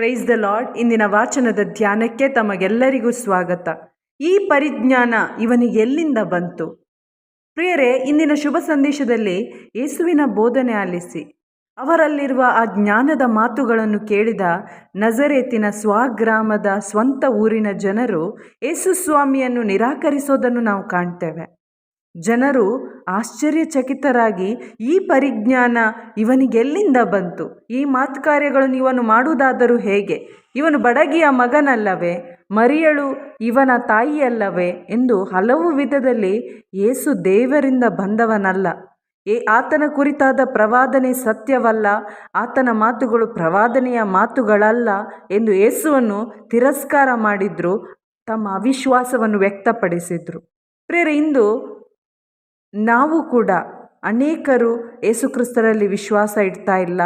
Praise the lord ಇಂದಿನ ವಾಚನದ ಧ್ಯಾನಕ್ಕೆ ತಮಗೆಲ್ಲರಿಗೂ ಸ್ವಾಗತ. ಈ ಪರಿಜ್ಞಾನ ಇವನಿಗೆ ಎಲ್ಲಿಂದ ಬಂತು? ಪ್ರಿಯರೇ, ಇಂದಿನ ಶುಭ ಸಂದೇಶದಲ್ಲಿ ಯೇಸುವಿನ ಬೋಧನೆ ಆಲಿಸಿ. ಅವರಲ್ಲಿರುವ ಆ ಜ್ಞಾನದ ಮಾತುಗಳನ್ನು ಕೇಳಿದ ನಜರೇತಿನ ಸ್ವಗ್ರಾಮದ ಸ್ವಂತ ಊರಿನ ಜನರು ಯೇಸು ಸ್ವಾಮಿಯನ್ನು ನಿರಾಕರಿಸೋದನ್ನು ನಾವು ಕಾಣ್ತೇವೆ. ಜನರು ಆಶ್ಚರ್ಯಚಕಿತರಾಗಿ, ಈ ಪರಿಜ್ಞಾನ ಇವನಿಗೆಲ್ಲಿಂದ ಬಂತು? ಈ ಮಾತುಕಾರ್ಯಗಳನ್ನು ಇವನು ಮಾಡುವುದಾದರೂ ಹೇಗೆ? ಇವನು ಬಡಗಿಯ ಮಗನಲ್ಲವೇ? ಮರಿಯಳು ಇವನ ತಾಯಿಯಲ್ಲವೇ? ಎಂದು ಹಲವು ವಿಧದಲ್ಲಿ ಏಸು ದೇವರಿಂದ ಬಂದವನಲ್ಲ. ಏ ಆತನ ಕುರಿತಾದ ಪ್ರವಾದನೆ ಸತ್ಯವಲ್ಲ, ಆತನ ಮಾತುಗಳು ಪ್ರವಾದನೆಯ ಮಾತುಗಳಲ್ಲ ಎಂದು ಏಸುವನ್ನು ತಿರಸ್ಕಾರ ಮಾಡಿದ್ರು, ತಮ್ಮ ಅವಿಶ್ವಾಸವನ್ನು ವ್ಯಕ್ತಪಡಿಸಿದರು. ಪ್ರೇರೆ ಇಂದು ನಾವು ಕೂಡ ಅನೇಕರು ಯೇಸುಕ್ರಿಸ್ತರಲ್ಲಿ ವಿಶ್ವಾಸ ಇಡ್ತಾ ಇಲ್ಲ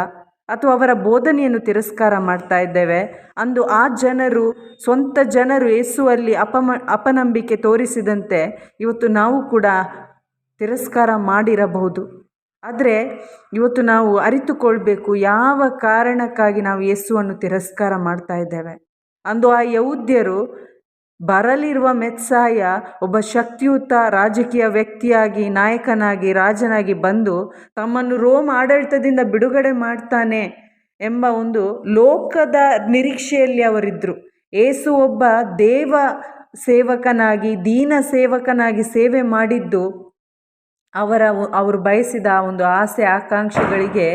ಅಥವಾ ಅವರ ಬೋಧನೆಯನ್ನು ತಿರಸ್ಕಾರ ಮಾಡ್ತಾ ಇದ್ದೇವೆ. ಅಂದು ಆ ಜನರು, ಸ್ವಂತ ಜನರು ಯೇಸುವಲ್ಲಿ ಅಪಮ, ಅಪನಂಬಿಕೆ ತೋರಿಸಿದಂತೆ ಇವತ್ತು ನಾವು ಕೂಡ ತಿರಸ್ಕಾರ ಮಾಡಿರಬಹುದು. ಆದರೆ ಇವತ್ತು ನಾವು ಅರಿತುಕೊಳ್ಬೇಕು ಯಾವ ಕಾರಣಕ್ಕಾಗಿ ನಾವು ಯೇಸುವನ್ನು ತಿರಸ್ಕಾರ ಮಾಡ್ತಾ ಇದ್ದೇವೆ. ಅಂದು ಆ ಯೌದ್ಯರು ಬರಲಿರುವ ಮೆತ್ಸಾಯ ಒಬ್ಬ ಶಕ್ತಿಯುತ ರಾಜಕೀಯ ವ್ಯಕ್ತಿಯಾಗಿ, ನಾಯಕನಾಗಿ, ರಾಜನಾಗಿ ಬಂದು ತಮ್ಮನ್ನು ರೋಮ್ ಆಡಳಿತದಿಂದ ಬಿಡುಗಡೆ ಮಾಡ್ತಾನೆ ಎಂಬ ಒಂದು ಲೋಕದ ನಿರೀಕ್ಷೆಯಲ್ಲಿ ಅವರಿದ್ದರು ಏಸು ಒಬ್ಬ ದೇವ ಸೇವಕನಾಗಿ, ದೀನ ಸೇವಕನಾಗಿ ಸೇವೆ ಮಾಡಿದ್ದು ಅವರ, ಅವರು ಬಯಸಿದ ಒಂದು ಆಸೆ, ಆಕಾಂಕ್ಷೆಗಳಿಗೆ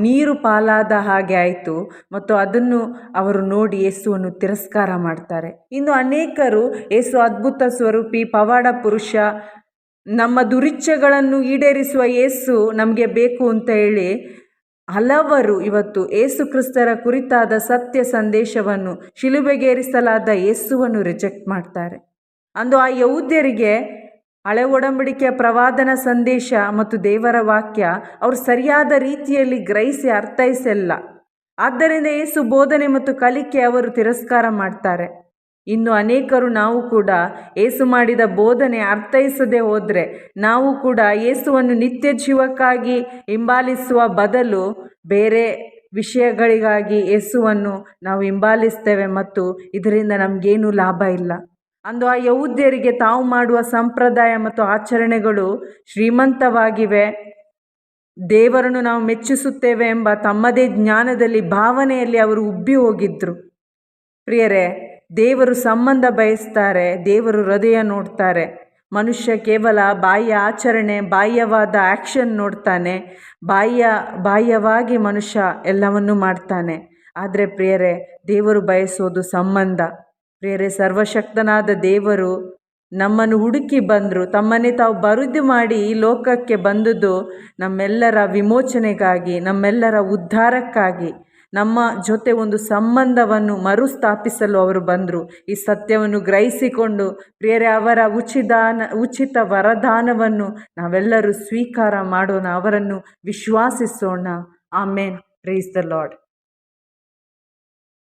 ನೀರು ಪಾಲಾದ ಹಾಗೆ ಆಯಿತು. ಮತ್ತು ಅದನ್ನು ಅವರು ನೋಡಿ ಯೇಸುವನ್ನು ತಿರಸ್ಕಾರ ಮಾಡ್ತಾರೆ. ಇನ್ನು ಅನೇಕರು ಯೇಸು ಅದ್ಭುತ ಸ್ವರೂಪಿ, ಪವಾಡ ಪುರುಷ, ನಮ್ಮ ದುರಿಚ್ಛೆಗಳನ್ನು ಈಡೇರಿಸುವ ಯೇಸು ನಮಗೆ ಬೇಕು ಅಂತ ಹೇಳಿ ಹಲವರು ಇವತ್ತು ಏಸು ಕ್ರಿಸ್ತರ ಕುರಿತಾದ ಸತ್ಯ ಸಂದೇಶವನ್ನು ಶಿಲುಬೆಗೇರಿಸಲಾದ ಯೇಸುವನ್ನು ರಿಜೆಕ್ಟ್ ಮಾಡ್ತಾರೆ. ಅಂದು ಆ ಯೌದ್ಯರಿಗೆ ಹಳೆ ಒಡಂಬಡಿಕೆಯ ಪ್ರವಾದನ ಸಂದೇಶ ಮತ್ತು ದೇವರ ವಾಕ್ಯ ಅವರು ಸರಿಯಾದ ರೀತಿಯಲ್ಲಿ ಗ್ರಹಿಸಿ ಅರ್ಥೈಸಲ್ಲ. ಆದ್ದರಿಂದ ಯೇಸು ಬೋಧನೆ ಮತ್ತು ಕಲಿಕೆ ಅವರು ತಿರಸ್ಕಾರ ಮಾಡ್ತಾರೆ. ಇನ್ನು ಅನೇಕರು ನಾವು ಕೂಡ ಏಸು ಮಾಡಿದ ಬೋಧನೆ ಅರ್ಥೈಸದೆ ಹೋದರೆ ನಾವು ಕೂಡ ಏಸುವನ್ನು ನಿತ್ಯ ಜೀವಕ್ಕಾಗಿ ಹಿಂಬಾಲಿಸುವ ಬದಲು ಬೇರೆ ವಿಷಯಗಳಿಗಾಗಿ ಏಸುವನ್ನು ನಾವು ಹಿಂಬಾಲಿಸ್ತೇವೆ ಮತ್ತು ಇದರಿಂದ ನಮಗೇನು ಲಾಭ ಇಲ್ಲ. ಅಂದು ಆ ಯಹುದ್ಯರಿಗೆ ತಾವು ಮಾಡುವ ಸಂಪ್ರದಾಯ ಮತ್ತು ಆಚರಣೆಗಳು ಶ್ರೀಮಂತವಾಗಿವೆ. ದೇವರನ್ನು ನಾವು ಮೆಚ್ಚಿಸುತ್ತೇವೆ ಎಂಬ ತಮ್ಮದೇ ಜ್ಞಾನದಲ್ಲಿ, ಭಾವನೆಯಲ್ಲಿ ಅವರು ಉಬ್ಬಿ ಹೋಗಿದ್ರು. ಪ್ರಿಯರೇ, ದೇವರು ಸಂಬಂಧ ಬಯಸ್ತಾರೆ, ದೇವರು ಹೃದಯ ನೋಡ್ತಾರೆ. ಮನುಷ್ಯ ಕೇವಲ ಬಾಹ್ಯ ಆಚರಣೆ, ಬಾಹ್ಯವಾದ ಆ್ಯಕ್ಷನ್ ನೋಡ್ತಾನೆ, ಬಾಹ್ಯ, ಬಾಹ್ಯವಾಗಿ ಮನುಷ್ಯ ಎಲ್ಲವನ್ನೂ ಮಾಡ್ತಾನೆ. ಆದರೆ ಪ್ರಿಯರೇ, ದೇವರು ಬಯಸೋದು ಸಂಬಂಧ. ಪ್ರಿಯರೇ, ಸರ್ವಶಕ್ತನಾದ ದೇವರು ನಮ್ಮನ್ನು ಹುಡುಕಿ ಬಂದರು. ತಮ್ಮನ್ನೇ ತಾವು ಬರುದು ಮಾಡಿ ಈ ಲೋಕಕ್ಕೆ ಬಂದದ್ದು ನಮ್ಮೆಲ್ಲರ ವಿಮೋಚನೆಗಾಗಿ, ನಮ್ಮೆಲ್ಲರ ಉದ್ಧಾರಕ್ಕಾಗಿ, ನಮ್ಮ ಜೊತೆ ಒಂದು ಸಂಬಂಧವನ್ನು ಮರುಸ್ಥಾಪಿಸಲು ಅವರು ಬಂದರು. ಈ ಸತ್ಯವನ್ನು ಗ್ರಹಿಸಿಕೊಂಡು ಪ್ರಿಯರೇ, ಅವರ ಉಚಿತಾನ ಉಚಿತ ವರದಾನವನ್ನು ನಾವೆಲ್ಲರೂ ಸ್ವೀಕಾರ ಮಾಡೋಣ, ಅವರನ್ನು ವಿಶ್ವಾಸಿಸೋಣ. ಆಮೇನ್. Praise the lord